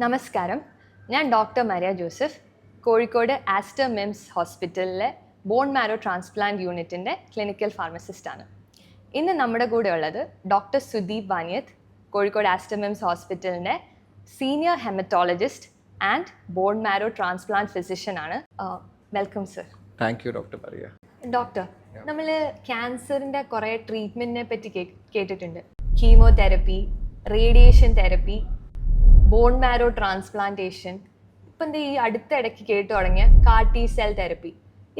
നമസ്കാരം. ഞാൻ doctor Maria Joseph Kozhikode Aster MIMS ഹോസ്പിറ്റലിലെ ബോൺ മാരോ ട്രാൻസ്പ്ലാന്റ് യൂണിറ്റിന്റെ ക്ലിനിക്കൽ ഫാർമസിസ്റ്റാണ് ഇന്ന് നമ്മുടെ കൂടെ ഉള്ളത് doctor Sudeep Vaniyath Kozhikode Aster MIMS ഹോസ്പിറ്റലിന്റെ senior haematologist and bone marrow transplant physician ആണ്. Welcome sir. Thank you doctor Maria. Doctor നമ്മൾ ക്യാൻസറിന്റെ കുറേ ട്രീറ്റ്മെന്റിനെ പറ്റി കേട്ടിട്ടുണ്ട്. Chemotherapy radiation therapy bone marrow transplantation ഇപ്പം എന്താ ഈ അടുത്തിടയ്ക്ക് കേട്ടു തുടങ്ങിയ കാർട്ടി സെൽ തെറപ്പി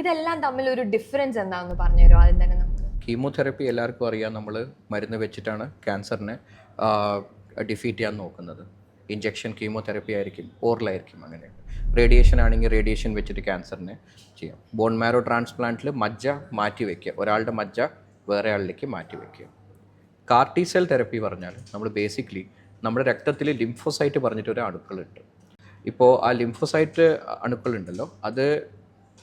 ഇതെല്ലാം തമ്മിൽ ഒരു ഡിഫറൻസ് എന്താണെന്ന് പറഞ്ഞു തരുമോ ആദ്യം തന്നെ നമുക്ക്? കീമോതെറപ്പി എല്ലാവർക്കും അറിയാം. നമ്മൾ മരുന്ന് വെച്ചിട്ടാണ് ക്യാൻസറിനെ ഡിഫീറ്റ് ചെയ്യാൻ നോക്കുന്നത്. ഇഞ്ചെക്ഷൻ കീമോതെറപ്പി ആയിരിക്കും ഓറലായിരിക്കും അങ്ങനെ. റേഡിയേഷൻ ആണെങ്കിൽ റേഡിയേഷൻ വെച്ചിട്ട് ക്യാൻസറിനെ ചെയ്യാം. ബോൺ മാരോ ട്രാൻസ്പ്ലാന്റിൽ മജ്ജ മാറ്റി വയ്ക്കുക ഒരാളുടെ മജ്ജ വേറെ ആളിലേക്ക് മാറ്റി വയ്ക്കുക കാർട്ടി സെൽ തെറപ്പി പറഞ്ഞാൽ നമ്മൾ ബേസിക്കലി നമ്മുടെ രക്തത്തിൽ ലിംഫോസൈറ്റ് പറഞ്ഞിട്ട് ഒരു അണുക്കളുണ്ട്. ഇപ്പോൾ ആ ലിംഫോസൈറ്റ് അണുക്കളുണ്ടല്ലോ അത്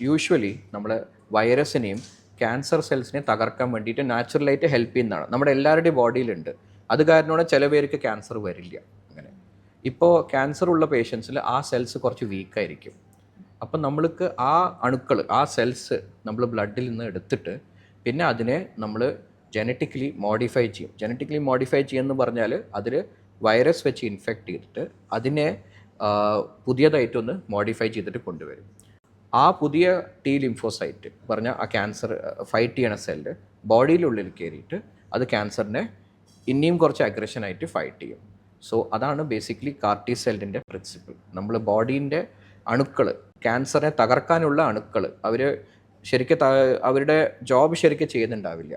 യൂഷ്വലി നമ്മൾ വൈറസിനെയും ക്യാൻസർ സെൽസിനെ തകർക്കാൻ വേണ്ടിയിട്ട് നാച്ചുറലായിട്ട് ഹെൽപ്പ് ചെയ്യുന്നതാണ്. നമ്മുടെ എല്ലാവരുടെയും ബോഡിയിലുണ്ട്. അത് കാരണമാണ് ചില പേർക്ക് ക്യാൻസർ വരില്ല. അങ്ങനെ. ഇപ്പോൾ ക്യാൻസർ ഉള്ള പേഷ്യൻസിൽ ആ സെൽസ് കുറച്ച് വീക്കായിരിക്കും അപ്പം നമ്മൾക്ക് ആ അണുക്കൾ ആ സെൽസ് നമ്മൾ ബ്ലഡിൽ നിന്ന് എടുത്തിട്ട് പിന്നെ അതിനെ നമ്മൾ ജനറ്റിക്കലി മോഡിഫൈ ചെയ്യും. ജനറ്റിക്കലി മോഡിഫൈ ചെയ്യുമെന്ന് പറഞ്ഞാൽ അതിൽ വൈറസ് വെച്ച് ഇൻഫെക്റ്റ് ചെയ്തിട്ട് അതിനെ പുതിയതായിട്ടൊന്ന് മോഡിഫൈ ചെയ്തിട്ട് കൊണ്ടുവരും. ആ പുതിയ ടി ലിംഫോസൈറ്റ് പറഞ്ഞ ആ ക്യാൻസർ ഫൈറ്റ് ചെയ്യണ സെല്ല് ബോഡിയിലുള്ളിൽ കയറിയിട്ട് അത് ക്യാൻസറിനെ ഇനിയും കുറച്ച് അഗ്രഷനായിട്ട് ഫൈറ്റ് ചെയ്യും. സോ അതാണ് ബേസിക്കലി കാർട്ടി സെല്ലിന്റെ പ്രിൻസിപ്പിൾ നമ്മൾ ബോഡീന്റെ അണുക്കൾ ക്യാൻസറിനെ തകർക്കാനുള്ള അണുക്കൾ അവർ ശരിക്കും അവരുടെ ജോബ് ശരിക്കും ചെയ്യുന്നുണ്ടാവില്ല.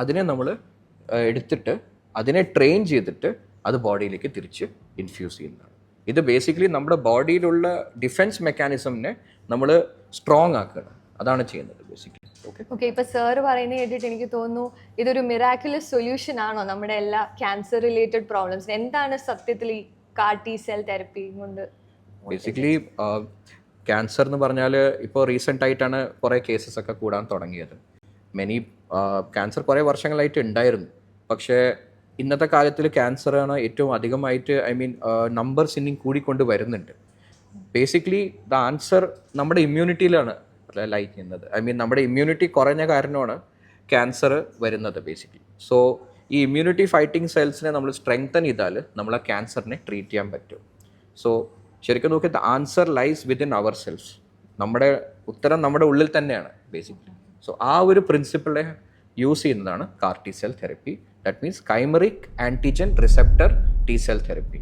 അതിനെ നമ്മൾ എടുത്തിട്ട് അതിനെ ട്രെയിൻ ചെയ്തിട്ട് അത് ബോഡിയിലേക്ക് തിരിച്ച് ഇൻഫ്യൂസ് ചെയ്യുന്നതാണ്. ഇത് ബേസിക്കലി നമ്മുടെ ബോഡിയിലുള്ള ഡിഫെൻസ് മെക്കാനിസമിനെ നമ്മൾ സ്ട്രോങ് ആക്കുകയാണ്. അതാണ് ചെയ്യുന്നത് ബേസിക്കലി ഓക്കെ ഓക്കെ ഇപ്പൊ സർ പറയുന്ന കേട്ടിട്ട് എനിക്ക് തോന്നുന്നു ഇതൊരു മിറാക്കുലസ് സൊല്യൂഷൻ ആണോ നമ്മുടെ എല്ലാ ക്യാൻസർ റിലേറ്റഡ് പ്രോബ്ലംസ് എന്താണ് സത്യത്തിൽ ഈ കാർട്ടി സെൽ തെറപ്പി കൊണ്ട്? ബേസിക്കലി ക്യാൻസർ എന്ന് പറഞ്ഞാൽ ഇപ്പോൾ റീസെന്റ് ആയിട്ടാണ് കുറേ കേസസ് ഒക്കെ കൂടാൻ തുടങ്ങിയത്. മെനി ക്യാൻസർ കുറേ വർഷങ്ങളായിട്ട് ഉണ്ടായിരുന്നു. പക്ഷേ ഇന്നത്തെ കാലത്തിൽ ക്യാൻസറാണ് ഏറ്റവും അധികമായിട്ട് ഐ മീൻ നമ്പേഴ്സ് ഇനിയും കൂടിക്കൊണ്ട് വരുന്നുണ്ട്. ബേസിക്കലി ദ ആൻസർ നമ്മുടെ ഇമ്മ്യൂണിറ്റിയിലാണ് ലയിക്കുന്നത് ഐ മീൻ നമ്മുടെ ഇമ്മ്യൂണിറ്റി കുറഞ്ഞ കാരണമാണ് ക്യാൻസർ വരുന്നത് ബേസിക്കലി സോ ഈ ഇമ്മ്യൂണിറ്റി ഫൈറ്റിംഗ് സെൽസിനെ നമ്മൾ സ്ട്രെങ്തൻ ചെയ്താൽ നമ്മൾ ആ ക്യാൻസറിനെ ട്രീറ്റ് ചെയ്യാൻ പറ്റും. സോ ശരിക്കും നോക്കി the answer lies within our cells നമ്മുടെ ഉത്തരം നമ്മുടെ ഉള്ളിൽ തന്നെയാണ് ബേസിക്കലി സോ ആ ഒരു പ്രിൻസിപ്പിളെ യൂസ് ചെയ്യുന്നതാണ് CAR T cell therapy that means chimeric antigen receptor T cell therapy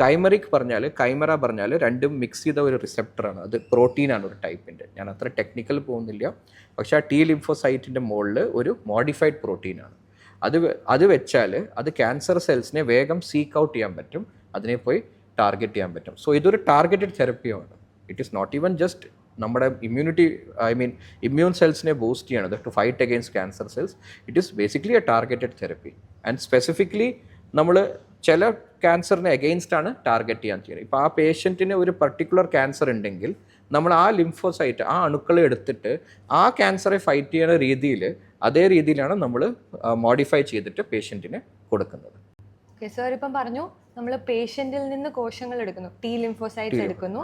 chimeric പറഞ്ഞാൽ കൈമറ പറഞ്ഞാൽ രണ്ടും മിക്സ് ചെയ്ത ഒരു റിസെപ്റ്ററാണ് അത് പ്രോട്ടീനാണ് ഒരു ടൈപ്പിന്റെ ഞാൻ അത്ര ടെക്നിക്കൽ പോകുന്നില്ല. പക്ഷെ ആ ടി ലിംഫോസൈറ്റിന്റെ മുകളിൽ ഒരു മോഡിഫൈഡ് പ്രോട്ടീനാണ് അത് അത് വെച്ചാൽ അത് ക്യാൻസർ സെൽസിനെ വേഗം സീക്ക് ഔട്ട് ചെയ്യാൻ പറ്റും. അതിനെ പോയി ടാർഗറ്റ് ചെയ്യാൻ പറ്റും. സോ ഇതൊരു targeted തെറപ്പിയാണ് it is not even just നമ്മുടെ ഇമ്മ്യൂണിറ്റി ഐ മീൻ ഇമ്മ്യൂൺ സെൽസിനെ ബൂസ്റ്റ് ചെയ്യണത് to fight against cancer cells it is basically a targeted therapy and specifically നമ്മൾ ചില ക്യാൻസറിനെ അഗെയിൻസ്റ്റ് ആണ് ടാർഗറ്റ് ചെയ്യാൻ ചെയ്യുന്നത്. ഇപ്പോൾ ആ പേഷ്യന്റിന് ഒരു പർട്ടിക്കുലർ ക്യാൻസർ ഉണ്ടെങ്കിൽ നമ്മൾ ആ ലിംഫോസൈറ്റ് ആ അണുക്കൾ എടുത്തിട്ട് ആ ക്യാൻസറെ ഫൈറ്റ് ചെയ്യുന്ന രീതിയിൽ അതേ രീതിയിലാണ് നമ്മൾ മോഡിഫൈ ചെയ്തിട്ട് പേഷ്യന്റിന് കൊടുക്കുന്നത്. ഓക്കെ സാർ ഇപ്പം പറഞ്ഞു നമ്മൾ പേഷ്യന്റിൽ നിന്ന് കോശങ്ങൾ എടുക്കുന്നു. ടി ലിംഫോസൈറ്റ്സ് എടുക്കുന്നു.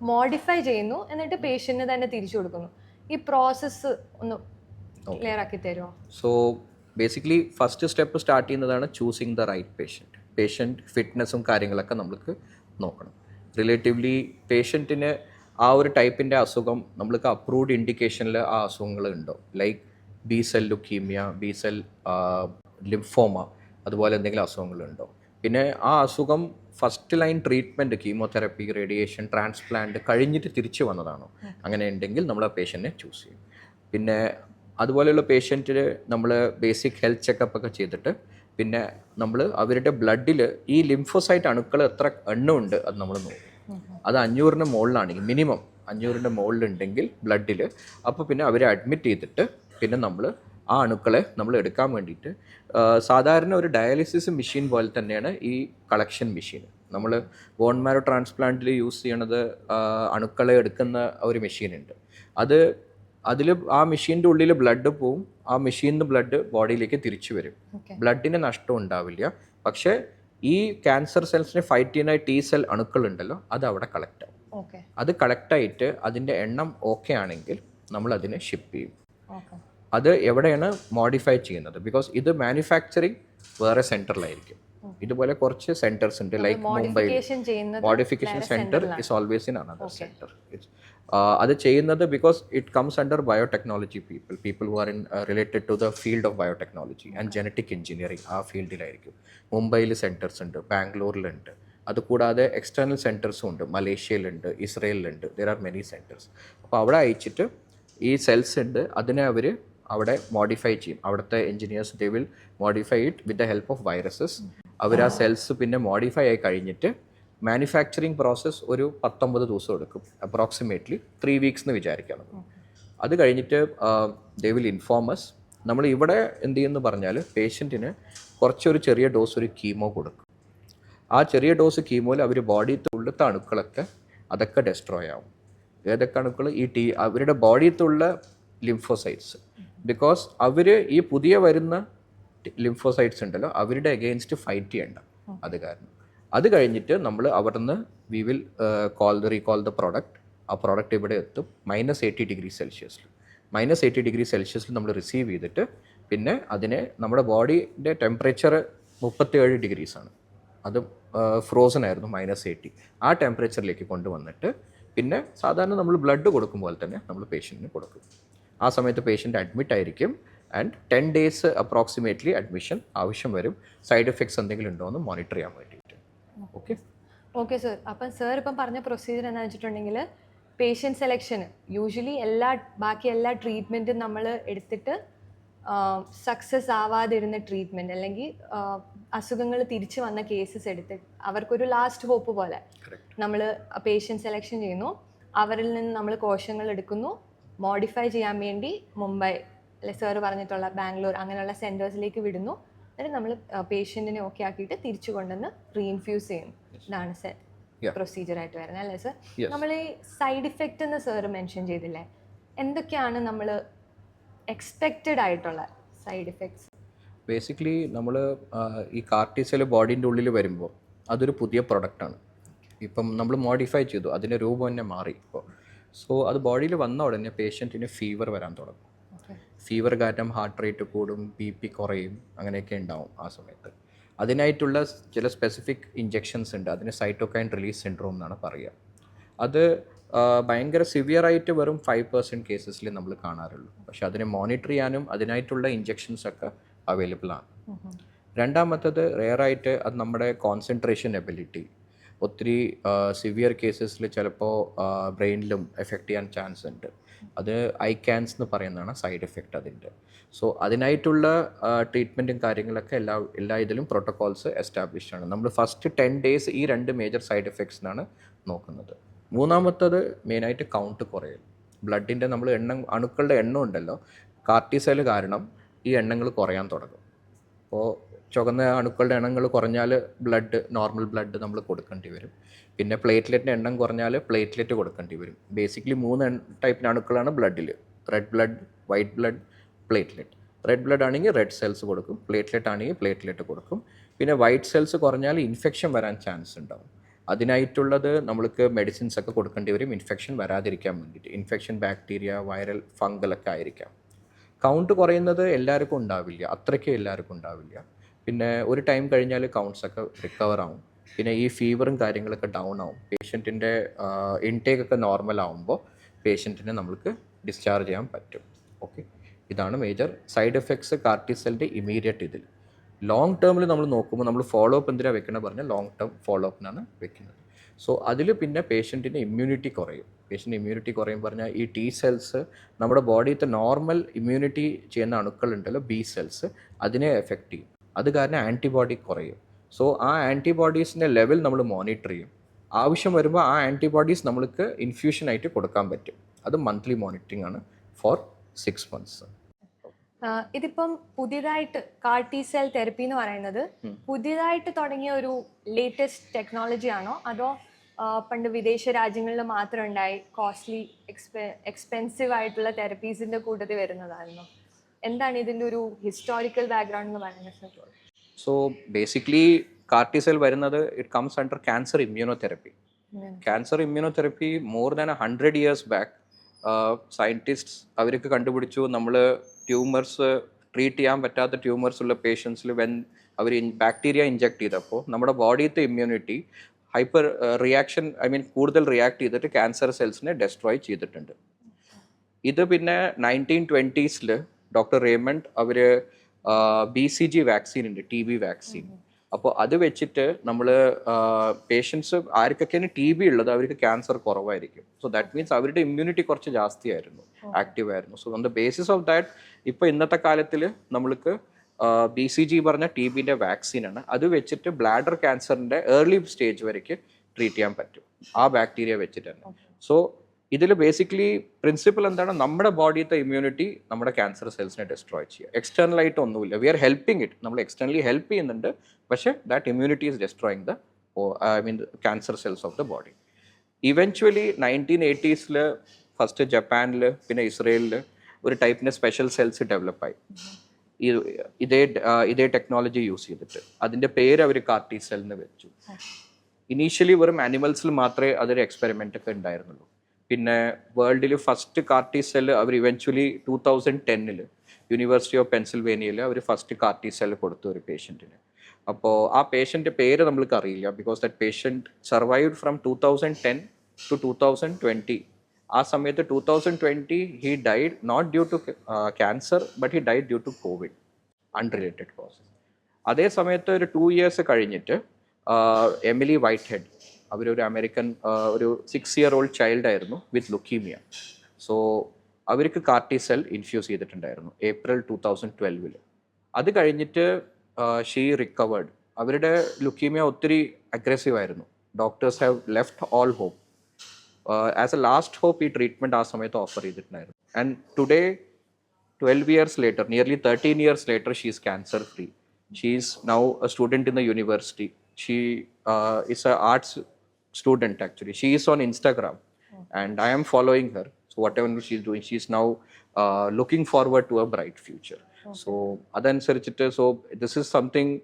മോഡിഫൈ ചെയ്യുന്നു എന്നിട്ട് പേഷ്യന്റിന് തന്നെ തിരിച്ചു കൊടുക്കുന്നു. ഈ പ്രോസസ്സ് ഒന്ന് ക്ലിയർ ആക്കി തരുമോ so basically first step start ചെയ്യുന്നതാണ് choosing the right patient patient ഫിറ്റ്നസ്സും കാര്യങ്ങളൊക്കെ നമ്മൾക്ക് നോക്കണം. റിലേറ്റീവ്ലി പേഷ്യന്റിന് ആ ഒരു ടൈപ്പിന്റെ അസുഖം നമ്മൾക്ക് അപ്രൂവ്ഡ് ഇൻഡിക്കേഷനിൽ ആ അസുഖങ്ങൾ ഉണ്ടോ? Like B cell leukaemia B cell lymphoma അതുപോലെ എന്തെങ്കിലും അസുഖങ്ങളുണ്ടോ പിന്നെ ആ അസുഖം first line treatment chemotherapy radiation transplant കഴിഞ്ഞിട്ട് തിരിച്ചു വന്നതാണോ. അങ്ങനെ ഉണ്ടെങ്കിൽ നമ്മൾ ആ പേഷ്യന്റിനെ ചൂസ് ചെയ്യും. പിന്നെ അതുപോലെയുള്ള പേഷ്യന്റിന് നമ്മൾ ബേസിക് ഹെൽത്ത് ചെക്കപ്പ് ഒക്കെ ചെയ്തിട്ട് പിന്നെ നമ്മൾ അവരുടെ ബ്ലഡിൽ ഈ ലിംഫോസൈറ്റ് അണുക്കൾ എത്ര എണ്ണമുണ്ട് അത് നമ്മൾ നോക്കും. അത് അഞ്ഞൂറിന് മുകളിലാണെങ്കിൽ മിനിമം അഞ്ഞൂറിന്റെ മുകളിലുണ്ടെങ്കിൽ ബ്ലഡിൽ അപ്പോൾ പിന്നെ അവരെ അഡ്മിറ്റ് ചെയ്തിട്ട് പിന്നെ നമ്മൾ ആ അണുക്കളെ നമ്മൾ എടുക്കാൻ വേണ്ടിയിട്ട് സാധാരണ ഒരു ഡയാലിസിസ് മെഷീൻ പോലെ തന്നെയാണ് ഈ കളക്ഷൻ മെഷീൻ. നമ്മൾ ബോൺ മാരോ ട്രാൻസ്പ്ലാന്റിൽ യൂസ് ചെയ്യണത് അണുക്കളെ എടുക്കുന്ന ഒരു മെഷീൻ ഉണ്ട്. അത് അതിൽ ആ മെഷീന്റെ ഉള്ളിൽ ബ്ലഡ് പോവും ആ മെഷീനിൽ ബ്ലഡ് ബോഡിയിലേക്ക് തിരിച്ചു വരും. ബ്ലഡിന് നഷ്ടം ഉണ്ടാവില്ല. പക്ഷേ ഈ ക്യാൻസർ സെൽസിനെ ഫൈറ്റ് ചെയ്യുന്ന ടി സെൽ അണുക്കളുണ്ടല്ലോ അത് അവിടെ കളക്ട് ആവും. അത് അത് കളക്റ്റായിട്ട് അതിന്റെ എണ്ണം ഓക്കെ ആണെങ്കിൽ നമ്മൾ അതിനെ ഷിപ്പ് ചെയ്യും അത് എവിടെയാണ് മോഡിഫൈ ചെയ്യുന്നത്? ബിക്കോസ് ഇത് മാനുഫാക്ചറിങ് വേറെ സെന്ററിലായിരിക്കും ഇതുപോലെ കുറച്ച് സെന്റേഴ്സ് ഉണ്ട് like Mumbai modification centre is always in another centre അത് ചെയ്യുന്നത് because it comes under biotechnology people people who are in related to the field of biotechnology and genetic engineering ആ ഫീൽഡിലായിരിക്കും മുംബൈയിൽ സെന്റേഴ്സ് ഉണ്ട് ബാംഗ്ലൂരിലുണ്ട് അതുകൂടാതെ എക്സ്റ്റേണൽ സെന്റേഴ്സും ഉണ്ട് മലേഷ്യയിലുണ്ട് ഇസ്രയേലിലുണ്ട് ദർ ആർ മെനി സെന്റേഴ്സ് അപ്പോൾ അവിടെ അയച്ചിട്ട് ഈ സെൽസ് ഉണ്ട് അതിനെ അവർ അവിടെ മോഡിഫൈ ചെയ്യും. അവിടുത്തെ engineers they will modify it with the help of viruses അവർ ആ സെൽസ് പിന്നെ മോഡിഫൈ ആയി കഴിഞ്ഞിട്ട് മാനുഫാക്ചറിങ് പ്രോസസ്സ് ഒരു പത്തൊമ്പത് ദിവസം എടുക്കും. അപ്രോക്സിമേറ്റ്ലി ത്രീ വീക്സ് എന്ന് വിചാരിക്കാം അത്. കഴിഞ്ഞിട്ട് ദേ വിൽ ഇൻഫോമസ് നമ്മൾ ഇവിടെ എന്ത് ചെയ്യുമെന്ന് പറഞ്ഞാൽ പേഷ്യന്റിന് കുറച്ചൊരു ചെറിയ ഡോസ് ഒരു കീമോ കൊടുക്കും. ആ ചെറിയ ഡോസ് കീമോയിൽ അവർ ബോഡിയത്തുള്ള അണുക്കളൊക്കെ അതൊക്കെ ഡെസ്ട്രോയ് ആവും. ഏതൊക്കെ അണുക്കൾ ഈ ടി അവരുടെ ബോഡിയത്തുള്ള ലിംഫോസൈറ്റ്സ് ബിക്കോസ് അവർ ഈ പുതിയ വരുന്ന ലിംഫോസൈറ്റ്സ് ഉണ്ടല്ലോ അവരുടെ അഗെയിൻസ്റ്റ് ഫൈറ്റ് ചെയ്യണ്ട. അത് കാരണം. അത് കഴിഞ്ഞിട്ട് നമ്മൾ അവിടുന്ന് we will call the recall the product ആ പ്രോഡക്റ്റ് ഇവിടെ എത്തും. മൈനസ് എയ്റ്റി ഡിഗ്രി സെൽഷ്യസിൽ മൈനസ് എയ്റ്റി ഡിഗ്രി സെൽഷ്യസിൽ നമ്മൾ റിസീവ് ചെയ്തിട്ട് പിന്നെ അതിനെ നമ്മുടെ ബോഡിയുടെ ടെമ്പറേച്ചർ മുപ്പത്തിയേഴ് ഡിഗ്രീസാണ് അത് ഫ്രോസൺ ആയിരുന്നു മൈനസ് എയ്റ്റി ആ ടെമ്പറേച്ചറിലേക്ക് കൊണ്ടുവന്നിട്ട് പിന്നെ സാധാരണ നമ്മൾ ബ്ലഡ് കൊടുക്കും പോലെ തന്നെ നമ്മൾ പേഷ്യന്റിന് കൊടുക്കും. ആ സമയത്ത് പേഷ്യന്റ് അഡ്മിറ്റ് ആയിരിക്കും. And ten days approximately admission ആവശ്യം വരും. സൈഡ് എഫക്ട്സ് എന്തെങ്കിലും ഉണ്ടോ എന്ന് മോണിറ്റർ ചെയ്യാൻ വേണ്ടിയിട്ട്. ഓക്കെ ഓക്കെ സർ അപ്പം സർ ഇപ്പം പറഞ്ഞ പ്രൊസീജിയർ എന്താണെന്ന് വെച്ചിട്ടുണ്ടെങ്കിൽ പേഷ്യന്റ് സെലക്ഷന് യൂഷ്വലി എല്ലാ ബാക്കി എല്ലാ ട്രീറ്റ്മെന്റും നമ്മൾ എടുത്തിട്ട് സക്സസ് ആവാതിരുന്ന ട്രീറ്റ്മെന്റ് അല്ലെങ്കിൽ അസുഖങ്ങൾ തിരിച്ചു വന്ന കേസസ് എടുത്ത് അവർക്കൊരു ലാസ്റ്റ് ഹോപ്പ് പോലെ നമ്മൾ പേഷ്യന്റ് സെലക്ഷൻ ചെയ്യുന്നു. അവരിൽ നിന്ന് നമ്മൾ കോശങ്ങൾ എടുക്കുന്നു. മോഡിഫൈ ചെയ്യാൻ വേണ്ടി മുംബൈ അല്ലെ സാറ് പറഞ്ഞിട്ടുള്ള ബാംഗ്ലൂർ അങ്ങനെയുള്ള സെന്റേഴ്സിലേക്ക് വിടുന്നു. എന്നിട്ട് നമ്മൾ പേഷ്യന്റിനെ ഓക്കെ ആക്കിയിട്ട് തിരിച്ചു കൊണ്ടുവന്ന് റീഇൻഫ്യൂസ് ചെയ്യും. ഇതാണ് സെ. പ്രൊസീജിയർ ആയിട്ട് വരുന്നത് അല്ലേ സർ നമ്മൾ ഈ സൈഡ് ഇഫക്റ്റ് എന്ന് സർ മെൻഷൻ ചെയ്തില്ലേ? എന്തൊക്കെയാണ് നമ്മൾ എക്സ്പെക്റ്റഡ് ആയിട്ടുള്ള സൈഡ് ഇഫക്ട്സ് ബേസിക്കലി നമ്മൾ ഈ കാർട്ടീസൽ ബോഡീന്റെ ഉള്ളിൽ വരുമ്പോൾ അതൊരു പുതിയ പ്രൊഡക്റ്റാണ് ഇപ്പം നമ്മൾ മോഡിഫൈ ചെയ്തു. അതിന്റെ രൂപം തന്നെ മാറി. ഇപ്പോൾ സോ അത് ബോഡിയിൽ വന്ന ഉടനെ പേഷ്യന്റിന് ഫീവർ വരാൻ തുടങ്ങും. ഫീവർ കാരണം ഹാർട്ട് റേറ്റ് കൂടും ബി പി കുറയും അങ്ങനെയൊക്കെ ഉണ്ടാവും ആ സമയത്ത്. അതിനായിട്ടുള്ള ചില സ്പെസിഫിക് ഇഞ്ചെക്ഷൻസ് ഉണ്ട്. അതിന് സൈറ്റോകൈൻ റിലീസ് സിൻഡ്രോം എന്നാണ് പറയുക. അത് ഭയങ്കര സിവിയർ ആയിട്ട് വെറും ഫൈവ് പെർസെന്റ് കേസസിൽ നമ്മൾ കാണാറുള്ളൂ. പക്ഷെ അതിനെ മോണിറ്റർ ചെയ്യാനും അതിനായിട്ടുള്ള ഇഞ്ചെക്ഷൻസ് ഒക്കെ അവൈലബിൾ ആണ്. രണ്ടാമത്തത് റെയറായിട്ട് അത് നമ്മുടെ കോൺസെൻട്രേഷൻ എബിലിറ്റി ഒത്തിരി സിവിയർ കേസസിൽ ചിലപ്പോൾ ബ്രെയിനിലും എഫക്റ്റ് ചെയ്യാൻ ചാൻസ് ഉണ്ട്. അത് ഐ ക്യാൻസ് എന്ന് പറയുന്നതാണ് സൈഡ് എഫക്റ്റ് അതിന്റെ. സോ അതിനായിട്ടുള്ള ട്രീറ്റ്മെന്റും കാര്യങ്ങളൊക്കെ എല്ലാ എല്ലാ ഇതിലും പ്രോട്ടോകോൾസ് എസ്റ്റാബ്ലിഷ് ആണ്. നമ്മൾ ഫസ്റ്റ് ടെൻ ഡേയ്സ് ഈ രണ്ട് മേജർ സൈഡ് എഫക്ട്സിനാണ് നോക്കുന്നത്. മൂന്നാമത്തത് മെയിനായിട്ട് കൗണ്ട് കുറയും ബ്ലഡിന്റെ നമ്മൾ എണ്ണം അണുക്കളുടെ എണ്ണം ഉണ്ടല്ലോ. കാർട്ടിസെൽ കാരണം ഈ എണ്ണങ്ങൾ കുറയാൻ തുടങ്ങും. അപ്പോൾ ചുവന്ന അണുക്കളുടെ എണ്ണങ്ങൾ കുറഞ്ഞാൽ ബ്ലഡ് നോർമൽ ബ്ലഡ് നമ്മൾ കൊടുക്കേണ്ടി വരും. പിന്നെ പ്ലേറ്റ്ലെറ്റിന്റെ എണ്ണം കുറഞ്ഞാൽ പ്ലേറ്റ്ലെറ്റ് കൊടുക്കേണ്ടി വരും. ബേസിക്കലി മൂന്ന് ടൈപ്പിന്റെ അണുക്കളാണ് ബ്ലഡിൽ red blood white blood platelet red blood ആണെങ്കിൽ റെഡ് സെൽസ് കൊടുക്കും. പ്ലേറ്റ്ലെറ്റ് ആണെങ്കിൽ പ്ലേറ്റ്ലെറ്റ് കൊടുക്കും. പിന്നെ വൈറ്റ് സെൽസ് കുറഞ്ഞാൽ ഇൻഫെക്ഷൻ വരാൻ ചാൻസ് ഉണ്ടാവും. അതിനായിട്ടുള്ളത് നമ്മൾക്ക് മെഡിസിൻസ് ഒക്കെ കൊടുക്കേണ്ടി വരും. ഇൻഫെക്ഷൻ വരാതിരിക്കാൻ വേണ്ടിയിട്ട്. ഇൻഫെക്ഷൻ ബാക്ടീരിയ വൈറൽ ഫംഗലൊക്കെ ആയിരിക്കാം. കൗണ്ട് കുറയുന്നത് എല്ലാവർക്കും ഉണ്ടാവില്ല. അത്രയ്ക്കും എല്ലാവർക്കും ഉണ്ടാവില്ല. പിന്നെ ഒരു ടൈം കഴിഞ്ഞാൽ കൗണ്ട്സ് ഒക്കെ റിക്കവർ ആവും. പിന്നെ ഈ ഫീവറും കാര്യങ്ങളൊക്കെ ഡൗൺ ആവും. പേഷ്യന്റിന്റെ ഇൻടേക്ക് ഒക്കെ നോർമൽ ആവുമ്പോൾ പേഷ്യന്റിനെ നമുക്ക് ഡിസ്ചാർജ് ചെയ്യാൻ പറ്റും. ഓക്കെ ഇതാണ് മേജർ സൈഡ് എഫക്ട്സ് കാർട്ടിസെല്ലിന്റെ ഇമീഡിയറ്റ് ഇതിൽ. ലോങ് ടേമിൽ നമ്മൾ നോക്കുമ്പോൾ നമ്മൾ ഫോളോ അപ്പ് എന്തിനാണ് വെക്കണമെന്ന് പറഞ്ഞാൽ ലോങ് ടേം ഫോളോ അപ്പിനാണ് വെക്കുന്നത്. സോ അതിൽ പിന്നെ പേഷ്യന്റിന്റെ ഇമ്മ്യൂണിറ്റി കുറയും. പേഷ്യന്റ് ഇമ്മ്യൂണിറ്റി കുറയും പറഞ്ഞാൽ ഈ ടി സെൽസ് നമ്മുടെ ബോഡിയിലത്തെ നോർമൽ ഇമ്മ്യൂണിറ്റി ചെയ്യുന്ന അണുക്കളുണ്ടല്ലോ ബി സെൽസ് അതിനെ എഫക്റ്റ് ചെയ്യും. അത് കാരണം ആന്റിബോഡി കുറയും. സോ ആ ആന്റിബോഡീസിന്റെ ലെവൽ നമ്മൾ മോണിറ്റർ ചെയ്യും. ആവശ്യം വരുമ്പോൾ ആ ആന്റിബോഡീസ് നമ്മൾക്ക് ഇൻഫ്യൂഷൻ ആയിട്ട് കൊടുക്കാൻ പറ്റും. അത് മന്ത്ലി മോണിറ്ററിംഗ് ആണ് ഫോർ സിക്സ് മന്ത്സ് ഇതിപ്പം പുതിയതായിട്ട് കാർ ടി സെൽ തെറപ്പി എന്ന് പറയുന്നത് പുതിയതായിട്ട് തുടങ്ങിയ ഒരു ലേറ്റസ്റ്റ് ടെക്നോളജി ആണോ? അതോ പണ്ട് വിദേശ രാജ്യങ്ങളിൽ മാത്രം ഉണ്ടായി കോസ്റ്റ്ലി എക്സ്പെ എക്സ്പെൻസീവ് ആയിട്ടുള്ള തെറപ്പീസിന്റെ കൂട്ടത്തിൽ വരുന്നതായിരുന്നു? എന്താണ് ഇതിന്റെ ഒരു ഹിസ്റ്റോറിക്കൽ ബാക്ക്ഗ്രൗണ്ട് എന്ന് പറയുന്നത് so basically CAR T cell വരുന്നത് it comes under cancer immunotherapy cancer immunotherapy more than hundred years back scientists അവർക്ക് കണ്ടുപിടിച്ചു. നമ്മൾ ട്യൂമേഴ്സ് ട്രീറ്റ് ചെയ്യാൻ പറ്റാത്ത ട്യൂമേഴ്സ് ഉള്ള പേഷ്യൻസിൽ വെൻ അവർ ബാക്ടീരിയ ഇഞ്ചെക്ട് ചെയ്തപ്പോൾ നമ്മുടെ ബോഡിയത്തെ immunity hyper reaction I mean കൂടുതൽ റിയാക്ട് ചെയ്തിട്ട് ക്യാൻസർ സെൽസിനെ ഡെസ്ട്രോയ് ചെയ്തിട്ടുണ്ട്. ഇത് പിന്നെ നയന്റീൻ ട്വന്റീസിൽ ഡോക്ടർ റേമണ്ട് അവർ ബി സി ജി വാക്സിൻ ഉണ്ട് ടി ബി വാക്സിൻ. അപ്പോൾ അത് വെച്ചിട്ട് നമ്മൾ പേഷ്യൻസ് ആർക്കൊക്കെയാണ് ടി ബി ഉള്ളത് അവർക്ക് ക്യാൻസർ കുറവായിരിക്കും. സോ ദാറ്റ് മീൻസ് അവരുടെ ഇമ്മ്യൂണിറ്റി കുറച്ച് ജാസ്തിയായിരുന്നു ആക്റ്റീവ് ആയിരുന്നു. So on the basis of that ഇപ്പോൾ ഇന്നത്തെ കാലത്തിൽ നമ്മൾക്ക് ബി സി ജി പറഞ്ഞ ടി ബിന്റെ വാക്സിനാണ്. അത് വെച്ചിട്ട് ബ്ലാഡർ ക്യാൻസറിന്റെ ഏർലി സ്റ്റേജ് വരയ്ക്ക് ട്രീറ്റ് ചെയ്യാൻ പറ്റും. ആ ബാക്ടീരിയ വെച്ചിട്ട് തന്നെ. സോ ഇതിൽ ബേസിക്കലി പ്രിൻസിപ്പിൾ എന്താണ്? നമ്മുടെ ബോഡിയത്തെ ഇമ്മ്യൂണിറ്റി നമ്മുടെ ക്യാൻസർ സെൽസിനെ ഡിസ്ട്രോയ് ചെയ്യുക. എക്സ്റ്റേണൽ ആയിട്ട് ഒന്നുമില്ല. വി ആർ ഹെൽപ്പിംഗ് ഇറ്റ് നമ്മൾ എക്സ്റ്റേണലി ഹെൽപ്പ് ചെയ്യുന്നുണ്ട്. പക്ഷേ that immunity is destroying the I mean cancer cells of the body eventually nineteen എയ്റ്റീസിൽ first ജപ്പാനിൽ പിന്നെ ഇസ്രയേലിൽ ഒരു ടൈപ്പിന്റെ സ്പെഷ്യൽ സെൽസ് ഡെവലപ്പായി ഇതേ ഇതേ ടെക്നോളജി യൂസ് ചെയ്തിട്ട്. അതിന്റെ പേര് അവർ കാർട്ടി സെൽ എന്ന് വെച്ചു. ഇനീഷ്യലി വെറും ആനിമൽസിൽ മാത്രമേ അതൊരു എക്സ്പെരിമെന്റ് ഒക്കെ ഉണ്ടായിരുന്നുള്ളൂ. പിന്നെ വേൾഡിൽ ഫസ്റ്റ് കാർട്ടി സെൽ അവർ ഇവൻച്വലി ടൂ തൗസൻഡ് ടെന്നിൽ യൂണിവേഴ്സിറ്റി ഓഫ് പെൻസിൽവേനിയയിൽ അവർ ഫസ്റ്റ് കാർട്ടി സെൽ കൊടുത്തു ഒരു പേഷ്യന്റിന് അപ്പോൾ ആ പേഷ്യന്റെ പേര് നമ്മൾക്ക് അറിയില്ല because that patient survived from two thousand ten to two thousand twenty ആ സമയത്ത് two thousand twenty he died not due to cancer but he died due to covid unrelated causes അതേ സമയത്ത് ഒരു ടു ഇയേഴ്സ് കഴിഞ്ഞിട്ട് Emily Whitehead അവരൊരു American ഒരു six year old child ആയിരുന്നു with leukaemia so അവർക്ക് കാർട്ടി സെൽ ഇൻഫ്യൂസ് ചെയ്തിട്ടുണ്ടായിരുന്നു April two thousand ട്വൽവിൽ അത് കഴിഞ്ഞിട്ട് ഷീ റിക്കവേർഡ് അവരുടെ ലുക്കീമിയ ഒത്തിരി അഗ്രസീവ് ആയിരുന്നു. Doctors have left all hope as a last hope ഈ ട്രീറ്റ്മെന്റ് ആ സമയത്ത് ഓഫർ ചെയ്തിട്ടുണ്ടായിരുന്നു. And today twelve years later nearly thirteen years later she is cancer free she is now a student in the university she is a arts student actually she is on instagram and i am following her so whatever she is doing she is now uh, looking forward to a bright future so അതനുസരിച്ചിട്ട് so this is something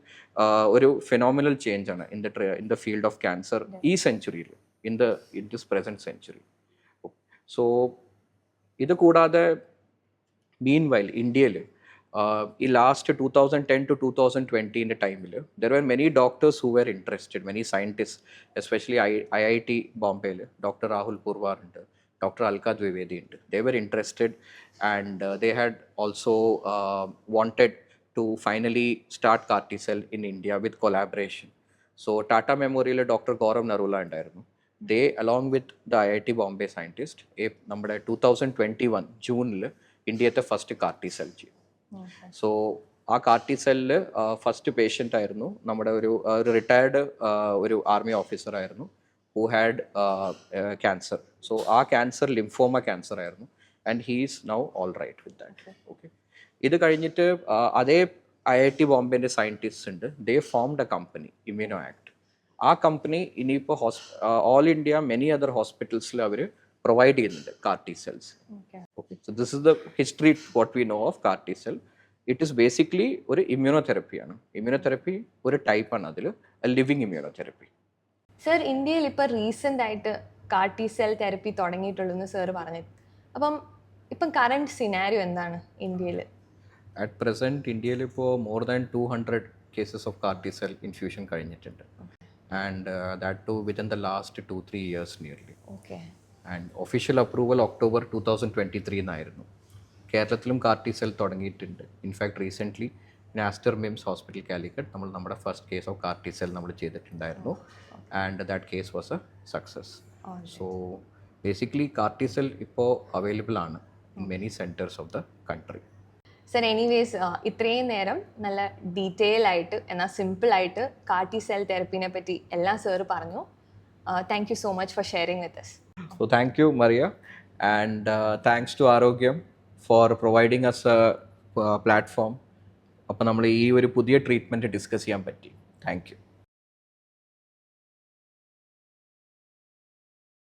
ഒരു phenomenal change ആണ് in the in the field of cancer ഈ സെഞ്ചുറിയിൽ in the in this present century so ഇത് കൂടാതെ meanwhile ഇന്ത്യയിൽ ഈ last two thousand ten to two thousand ട്വന്റീന്റെ ടൈമിൽ there are many doctors who were interested many scientist especially I I I T ബോംബെയിൽ doctor Rahul Purwar ഉണ്ട് doctor Alka Dwivedi ഉണ്ട്. They were interested and they had also wanted to finally start CAR T cell in India with collaboration so Tata Memorial doctor Gaurav Narula ഉണ്ടായിരുന്നു. They along with the I I T Bombay scientist നമ്മുടെ two thousand twenty one ജൂണിൽ ഇന്ത്യത്തെ first CAR T cell ചെയ്തു. സോ ആ CAR T സെല്ലിൽ first patient ആയിരുന്നു. നമ്മുടെ ഒരു ഒരു റിട്ടയർഡ് ഒരു ആർമി ഓഫീസർ ആയിരുന്നു ഹു ഹാഡ് ക്യാൻസർ സോ ആ ക്യാൻസർ ലിംഫോമ ക്യാൻസർ ആയിരുന്നു. And he's now all right with that okay ഇത് കഴിഞ്ഞിട്ട് അതേ ഐ ഐ ടി ബോംബെന്റെ സയന്റിസ്റ്റ് ഉണ്ട്. They formed a company Immuno ACT ആ കമ്പനി ഇനിയിപ്പോൾ ഹോസ് ഓൾ ഇന്ത്യ മെനി അതർ ഹോസ്പിറ്റൽസിൽ അവർ പ്രൊവൈഡ് ചെയ്യുന്നുണ്ട് CAR T cells okay so this is the history what we know of CAR T cell it is basically ഒരു ഇമ്മ്യൂണോതെറപ്പിയാണ് immunotherapy ഒരു ടൈപ്പാണ് അതിൽ ലിവിങ് ഇമ്മ്യൂണോതെറപ്പി സർ ഇന്ത്യയിൽ ഇപ്പോൾ റീസെന്റ് ആയിട്ട് കാർട്ടി സെൽ തെറപ്പി തുടങ്ങിയിട്ടുള്ളൂ എന്ന് സർ പറഞ്ഞു. അപ്പം ഇപ്പം കറണ്ട് സിനാരിയോ എന്താണ് ഇന്ത്യയിൽ? അറ്റ് പ്രസന്റ് ഇന്ത്യയിൽ ഇപ്പോൾ more than two hundred cases of CAR T cell infusion കഴിഞ്ഞിട്ടുണ്ട്. And that too within the last two three years nearly okay and official approval October two thousand twenty three എന്നായിരുന്നു കേരളത്തിലും CAR T cell തുടങ്ങിയിട്ടുണ്ട് in fact recently Aster MIMS hospital Calicut നമ്മൾ നമ്മുടെ first case of CAR T cell നമ്മൾ ചെയ്തിട്ടുണ്ടായിരുന്നു. And that case was a success so basically CAR T cell ഇപ്പോൾ available ആണ് in many centres of the country sir anyways ഇത്രയും നേരം നല്ല detail ആയിട്ട് എന്നാൽ സിമ്പിളായിട്ട് കാർട്ടി സെൽ തെറപ്പിനെ പറ്റി എല്ലാം സാർ പറഞ്ഞു. Thank you so much for sharing with us. So thank you, Maria, and uh, thanks to Arogyam for providing us a uh, platform. അപ്പോൾ നമ്മൾ ഈ ഒരു പുതിയ ട്രീറ്റ്മെന്റ് ഡിസ്കസ് ചെയ്യാൻ പറ്റി താങ്ക് യു